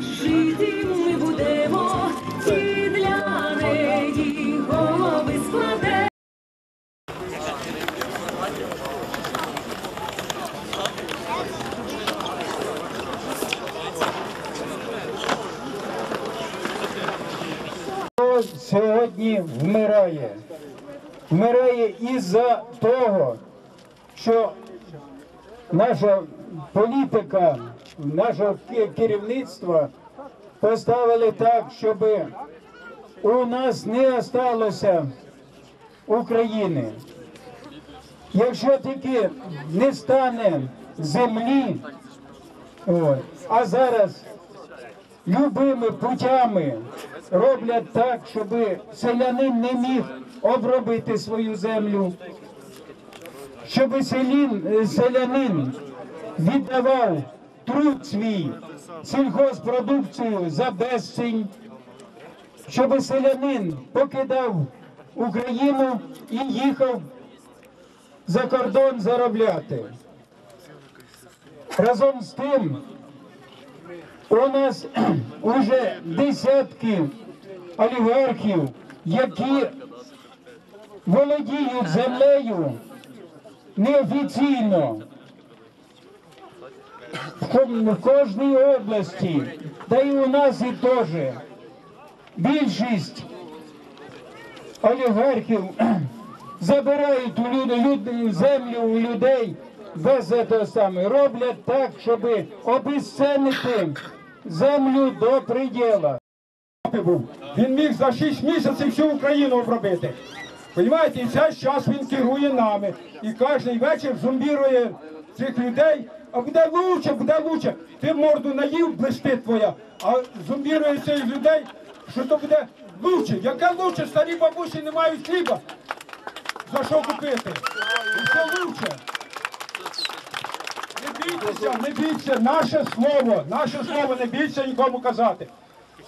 жити ми будемо, і голови складемо. Сьогодні вмирає, вмирає із-за того, що наша політика, нашого ке- керівництва поставили так, щоб у нас не осталося України. Якщо тільки не стане землі, а зараз любими путями роблять так, щоб селянин не міг обробити свою землю, щоб селін, е, селянин віддавав труд свій, сільхозпродукцію за безцінь, щоб селянин покидав Україну і їхав за кордон заробляти. Разом з тим, у нас уже десятки олігархів, які володіють землею неофіційно в кожній області, та й у нас і теж. Більшість олігархів забирають у люди, землю у людей без цього саме. Роблять так, щоб обезцінити землю до приділа. Він міг за 6 місяців всю Україну обробити. Понімаєте, і цей час він керує нами. І кожен вечір зомбірує цих людей. А буде лучше, буде лучше. Ти морду наїв, блистить твоя, а зомбірує цих людей, що то буде лучше. Яке лучше, старі бабусі не мають хліба. За що купити? І все лучше. Не бійтеся, не бійтеся, наше слово, наше слово не бійтеся нікому казати.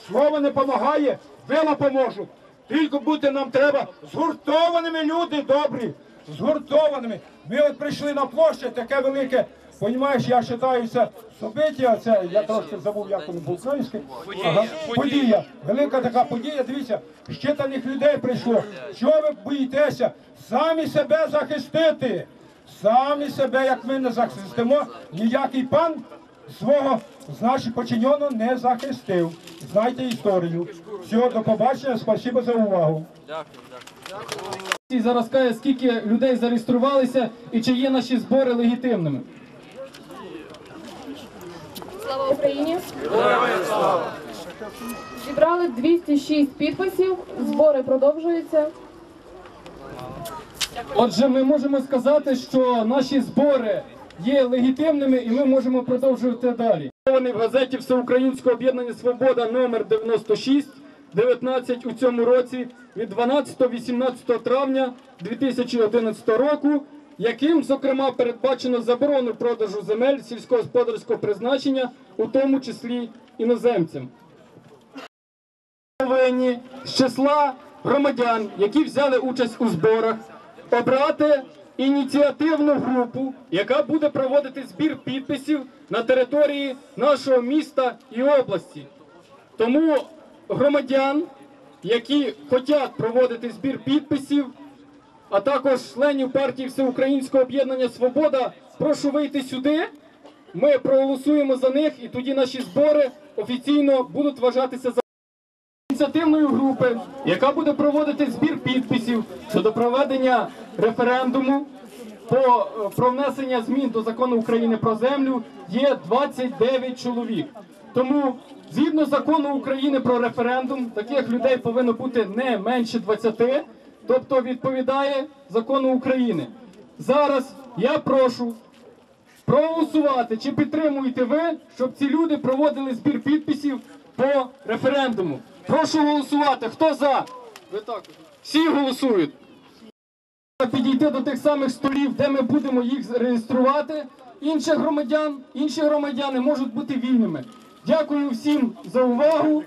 Слово не допомагає, вила поможуть. Тільки бути нам треба згуртованими люди добрі, згуртованими. Ми от прийшли на площадь, таке велике. Понімаєш, я вважаюся собиття, це я трошки забув, як воно по-українськи. Ага, подія. Велика така подія. Дивіться, щитаних людей прийшло. Чого ви боїтеся? Самі себе захистити. Самі себе, як ми не захистимо, ніякий пан свого значить подчиненого не захистив. Знайте історію. Всього до побачення, спасибо за увагу. І зараз каже, скільки людей зареєструвалися і чи є наші збори легітимними. Слава Україні! Зібрали 206 підписів. Збори продовжуються. Отже, ми можемо сказати, що наші збори є легітимними і ми можемо продовжувати далі. В газеті Всеукраїнського об'єднання Свобода номер 96 19 у цьому році від 12-18 травня 2011 року, яким, зокрема, передбачено заборону продажу земель сільськогосподарського призначення, у тому числі іноземцям. повинні з числа громадян, які взяли участь у зборах, обрати ініціативну групу, яка буде проводити збір підписів на території нашого міста і області. Тому громадян, які хочуть проводити збір підписів, а також членів партії Всеукраїнського об'єднання Свобода, прошу вийти сюди. Ми проголосуємо за них, і тоді наші збори офіційно будуть вважатися за ініціативної групи, яка буде проводити збір підписів щодо проведення референдуму по е, про внесення змін до закону України про землю є 29 чоловік. Тому згідно закону України про референдум, таких людей повинно бути не менше 20, тобто відповідає закону України. Зараз я прошу проголосувати, чи підтримуєте ви, щоб ці люди проводили збір підписів по референдуму. Прошу голосувати. Хто за? Ви також. Всі голосують. Підійти до тих самих столів, де ми будемо їх реєструвати. Інших громадян, інші громадяни можуть бути вільними. Дякую всім за увагу.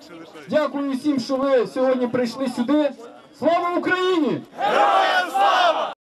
Дякую всім, що ви сьогодні прийшли сюди. Слава Україні! Героям